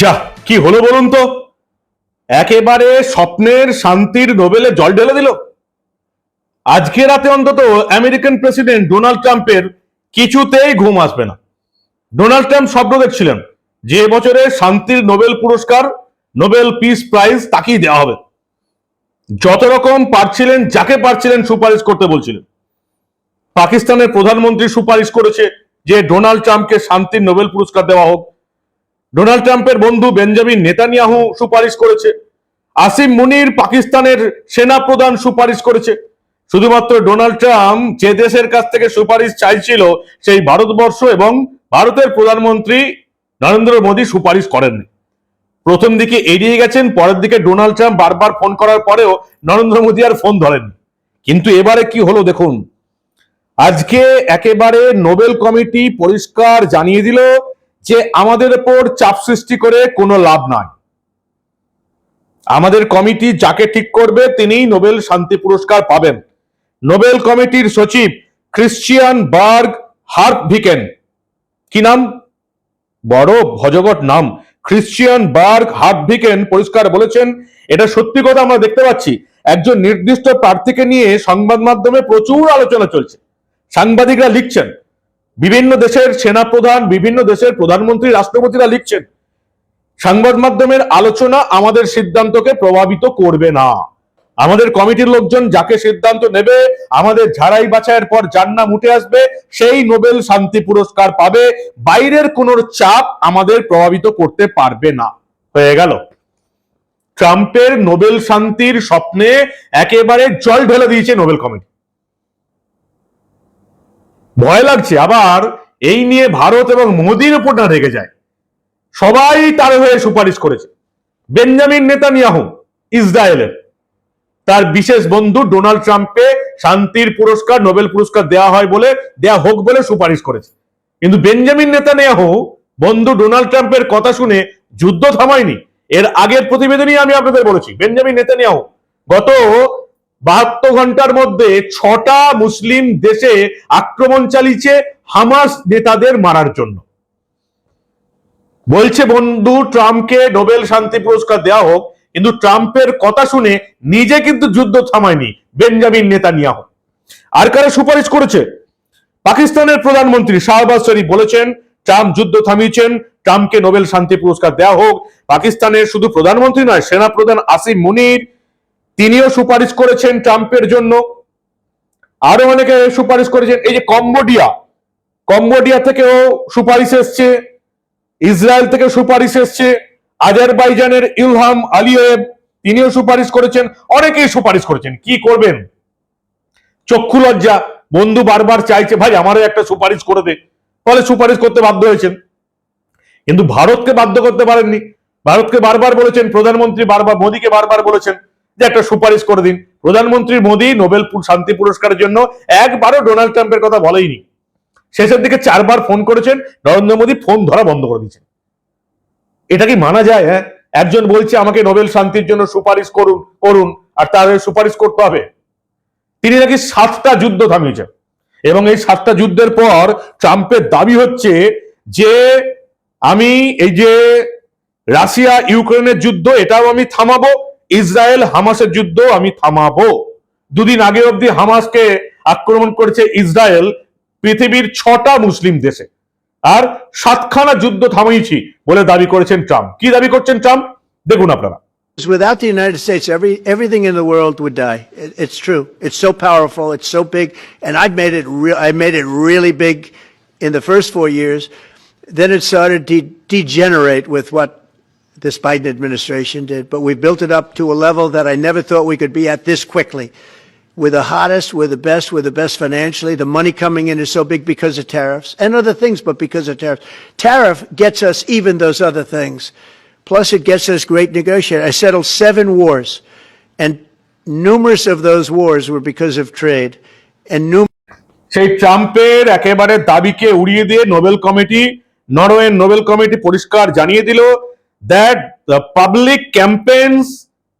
যা, কি হলো বলুন তো? একেবারে স্বপ্নের শান্তির নোবেলে জল ঢেলে দিল। আজকে রাতে অন্তত আমেরিকান প্রেসিডেন্ট ডোনাল্ড ট্রাম্পের কিছুতেই ঘুম আসবে না। ডোনাল্ড ট্রাম্প স্বপ্ন দেখছিলেন যে বছরে শান্তির নোবেল পুরস্কার, নোবেল পিস প্রাইজ তাকেই দেওয়া হবে। যত রকম পারছিলেন, যাকে পারছিলেন সুপারিশ করতে বলছিলেন। পাকিস্তানের প্রধানমন্ত্রী সুপারিশ করেছে যে ডোনাল্ড ট্রাম্পকে শান্তির নোবেল পুরস্কার দেওয়া হোক। ডোনাল্ড ট্রাম্পের বন্ধু বেঞ্জামিন নেতানিয়াহু সুপারিশ করেছে। আসিম মুনির পাকিস্তানের সেনা প্রধান সুপারিশ করেছে। শুধুমাত্র ডোনাল্ড ট্রাম্প যে দেশের কাছ থেকে সুপারিশ চাইছিল, সেই ভারতবর্ষ এবং ভারতের প্রধানমন্ত্রী নরেন্দ্র মোদী সুপারিশ করেননি। প্রথম দিকে এড়িয়ে গেছেন, পরের দিকে ডোনাল্ড ট্রাম্প বারবার ফোন করার পরেও নরেন্দ্র মোদী আর ফোন ধরেননি। কিন্তু এবারে কি হলো দেখুন। আজকে একেবারে নোবেল কমিটি পরিষ্কার জানিয়ে দিল যে আমাদের উপর চাপ সৃষ্টি করে কোনো লাভ নাই। আমাদের কমিটি যাকে ঠিক করবে তিনিই নোবেল শান্তি পুরস্কার পাবেন। নোবেল কমিটির সচিব ক্রিশ্চিয়ান বার্গ হার্প ভিকেন কি নাম? বড় ভজগট নাম। ক্রিশ্চিয়ান বার্গ হার্টভিকেন পরিষ্কার বলেছেন, এটা সত্যি কথা আমরা দেখতে পাচ্ছি। একজন নির্দিষ্ট প্রার্থীকে নিয়ে সংবাদ মাধ্যমে প্রচুর আলোচনা চলছে। সাংবাদিকরা লিখছেন বিভিন্ন দেশের সেনাপ্রধান, বিভিন্ন দেশের প্রধানমন্ত্রী, রাষ্ট্রপতিরা লিখছেন, সংবাদ মাধ্যমের আলোচনা আমাদের সিদ্ধান্তকে প্রভাবিত করবে না। আমাদের কমিটির লোকজন যাকে সিদ্ধান্ত নেবে, আমাদের ঝাড়াই বাছাইয়ের পর যার নাম উঠে আসবে, সেই নোবেল শান্তি পুরস্কার পাবে। বাইরের কোন চাপ আমাদের প্রভাবিত করতে পারবে না। হয়ে গেল। ট্রাম্পের নোবেল শান্তির স্বপ্নে একেবারে জল ঢেলে দিয়েছে নোবেল কমিটি। ভয় লাগছে। আবার এই নিয়ে ভারত এবং মোদির উপর না রেগে যায়। সবাই তার হয়ে সুপারিশ করেছে। বেঞ্জামিন নেতানিয়াহু, ইসরায়েলের। তার বিশেষ বন্ধু ডোনাল্ড ট্রাম্পকে শান্তির পুরস্কার, নোবেল পুরস্কার দেওয়া হয় বলে, দেয়া হোক বলে সুপারিশ করেছে। কিন্তু বেঞ্জামিন নেতানিয়াহু, বন্ধু ডোনাল্ড ট্রাম্পের কথা শুনে যুদ্ধ থামায়নি। এর আগের প্রতিবেদনই আমি আপনাদের বলেছি। বেঞ্জামিন নেতানিয়াহু গত বাহাত্তর ঘণ্টার মধ্যে ছটা মুসলিম দেশে আক্রমণ চালিয়েছে হামাস নেতাদের মারার জন্য। বলছে বন্ধু, ট্রাম্পকে নোবেল শান্তি পুরস্কার দেওয়া হোক, কিন্তু ট্রাম্পের কথা শুনে নিজে কিন্তু যুদ্ধ থামায়নি বেঞ্জামিন নেতানিয়াহ। আর কারে সুপারিশ করেছে? পাকিস্তানের প্রধানমন্ত্রী শাহবাজ শরীফ বলেছেন, ট্রাম্প যুদ্ধ থামিয়েছেন, ট্রাম্পকে নোবেল শান্তি পুরস্কার দেওয়া হোক। পাকিস্তানের শুধু প্রধানমন্ত্রী নয় সেনা প্রধান আসিম মুনির তিনিও সুপারিশ করেছেন ট্রাম্পের জন্য। আরও অনেকে সুপারিশ করেছেন। এই যে কম্বোডিয়া কম্বোডিয়া থেকেও সুপারিশ এসছে, ইসরায়েল থেকে সুপারিশ এসছে, আজারবাইজানের ইলহাম আলিয়েব তিনিও সুপারিশ করেছেন, অনেকেই সুপারিশ করেছেন। কি করবেন? চক্ষু লজ্জা, বন্ধু বারবার চাইছে, ভাই, আমারও একটা সুপারিশ করে দে। ফলে সুপারিশ করতে বাধ্য হয়েছেন। কিন্তু ভারতকে বাধ্য করতে পারেননি। ভারতকে বারবার বলেছেন, প্রধানমন্ত্রী বারবার, মোদীকে বারবার বলেছেন যে একটা সুপারিশ করে দিন। প্রধানমন্ত্রী মোদী নোবেল শান্তি পুরস্কারের জন্য একবারও ডোনাল্ড ট্রাম্পের কথা বলেইনি। শেষের দিকে চারবার ফোন করেছেন, নরেন্দ্র মোদী ফোন ধরা বন্ধ করে দিয়েছেন। এটা কি মানা যায় হ্যাঁ? একজন বলছে, আমাকে নোবেল শান্তির জন্য সুপারিশ করুন করুন, আর তার সুপারিশ করতে হবে। তিনি নাকি সাতটা যুদ্ধ থামিয়েছেন। এবং এই সাতটা যুদ্ধের পর ট্রাম্পের দাবি হচ্ছে যে, আমি এই যে রাশিয়া ইউক্রেনের যুদ্ধ, এটাও আমি থামাবো ইসরায়েল হামাসের যুদ্ধ আমি থামাবো দুদিন আগে অবধি হামাসকে আক্রমণ করেছে ইসরায়েল পৃথিবীর ছটা মুসলিম দেশে আর সাতখানা যুদ্ধ থামিয়েছি বলে দাবি করেছেন ট্রাম্প কি দাবি করছেন ট্রাম্প দেখুন আপনারা Without the United States, every everything in the world would die. It, it's true. It's so powerful. It's so big, and I made it. Re- I made it really big in the first four years. Then it started to de degenerate with what this Biden administration did. But we built it up to a level that I never thought we could be at this quickly. We're the hottest. We're the best. We're the best financially. The money coming in is so big because of tariffs and other things, but because of tariffs. Tariff gets us even those other things. Plus, it gets us great negotiators. I settled seven wars, and numerous of those wars were because of trade, and numerous. সেই ট্রাম্পের একেবারে দাবিকে উড়িয়ে দিয়ে Nobel committee নরওয়ের Nobel committee পরিষ্কার জানিয়ে দিল that the public campaigns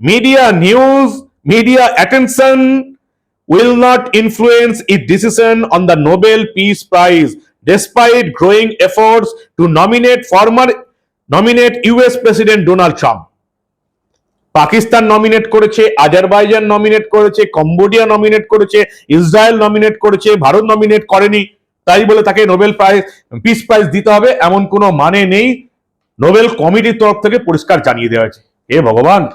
media news media attention will not influence its decision on the Nobel Peace Prize, despite growing efforts to nominate former nominate US president Donald Trump Pakistan nominate করেছে Azerbaijan nominate করেছে Cambodia nominate করেছে Israel nominate করেছে, Bharat nominate করেনি। তাই বলে তাকে Nobel prize peace prize দিতে হবে, এমন কোনো মানে নেই। নোবেল কমিটির তরফ থেকে পরিষ্কার জানিয়ে দেওয়া হয়েছে। হে ভগবান,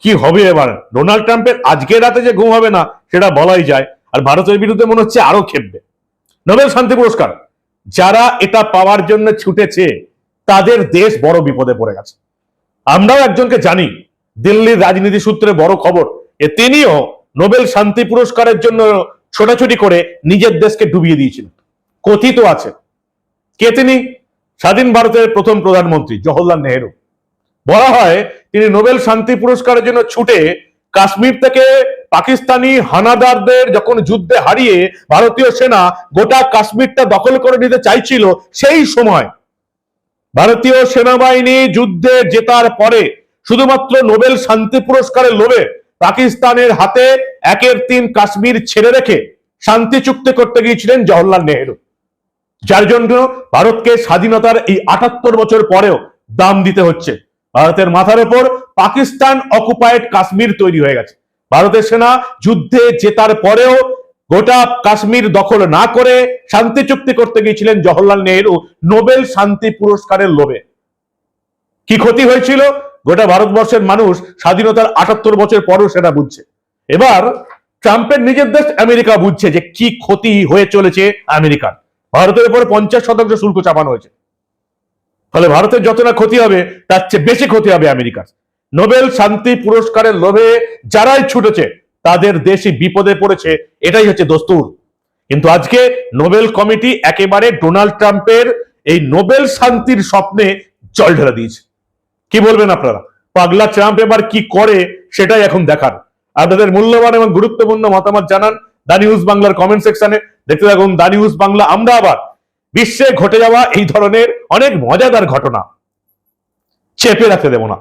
কি হবে এবার? ডোনাল্ড ট্রাম্পের আজকে রাতে যে ঘুম হবে না, সেটা বলাই যায়। আর ভারতের বিরুদ্ধে মনে হচ্ছে আরও খেপবে। নোবেল শান্তি পুরস্কার। যারা এটা পাওয়ার জন্য ছুটেছে, তাদের দেশ বড় বিপদে পড়ে গেছে। আমরাও একজনকে জানি, দিল্লির রাজনীতি সূত্রে বড় খবর, এ তিনিও নোবেল শান্তি পুরস্কারের জন্য ছোটাছুটি করে নিজের দেশকে ডুবিয়ে দিয়েছিলেন। কথিত আছে। কে তিনি? স্বাধীন ভারতের প্রথম প্রধানমন্ত্রী জওহরলাল নেহেরু। বলা হয়, তিনি নোবেল শান্তি পুরস্কারের জন্য ছুটে কাশ্মীর থেকে পাকিস্তানি হানাদারদের যখন যুদ্ধে হারিয়ে ভারতীয় সেনা গোটা কাশ্মীরটা দখল করে নিতে চাইছিল, সেই সময় ভারতীয় সেনাবাহিনী যুদ্ধে জেতার পরে শুধুমাত্র নোবেল শান্তি পুরস্কারের লোভে পাকিস্তানের হাতে একের তিন কাশ্মীর ছেড়ে রেখে শান্তি চুক্তি করতে গিয়েছিলেন জওহরলাল নেহেরু। যার জন্য ভারতকে স্বাধীনতার এই আটাত্তর বছর পরেও দাম দিতে হচ্ছে। ভারতের মাথার উপর পাকিস্তান অকুপায়েড কাশ্মীর তৈরি হয়ে গেছে। ভারতের সেনা যুদ্ধে জেতার পরেও গোটা কাশ্মীর দখল না করে শান্তি চুক্তি করতে গিয়েছিলেন জওহরলাল নেহরু নোবেল শান্তি পুরস্কারের লোভে। কি ক্ষতি হয়েছিল? গোটা ভারতবর্ষের মানুষ স্বাধীনতার আটাত্তর বছর পরও সেটা বুঝছে। এবার ট্রাম্পের নিজের দেশ আমেরিকা বুঝছে যে কি ক্ষতি হয়ে চলেছে আমেরিকার। ভারতের উপরে পঞ্চাশ শতাংশ শুল্ক চাপানো হয়েছে। ফলে ভারতের যত না ক্ষতি হবে, তার চেয়ে বেশি ক্ষতি হবে আমেরিকার। নোবেল শান্তি পুরস্কারের লোভে যারাই ছুটেছে, তাদের দেশই বিপদে পড়েছে, এটাই হচ্ছে দস্তুর। কিন্তু আজকে নোবেল কমিটি একেবারে ডোনাল্ড ট্রাম্পের এই নোবেল শান্তির স্বপ্নে জল ঢেলে দিয়েছে। কি বলবেন আপনারা? পাগলা ট্রাম্প এবার কি করে, সেটাই এখন দেখার। আপনাদের মূল্যবান এবং গুরুত্বপূর্ণ মতামত জানান দা নিউজ বাংলার কমেন্ট সেকশনে। দেখতে থাকুন দা নিউজ বাংলা, আমরা আবার বিশ্বে ঘটে যাওয়া এই ধরনের অনেক মজাদার ঘটনা চেপে রাখতে দেব না।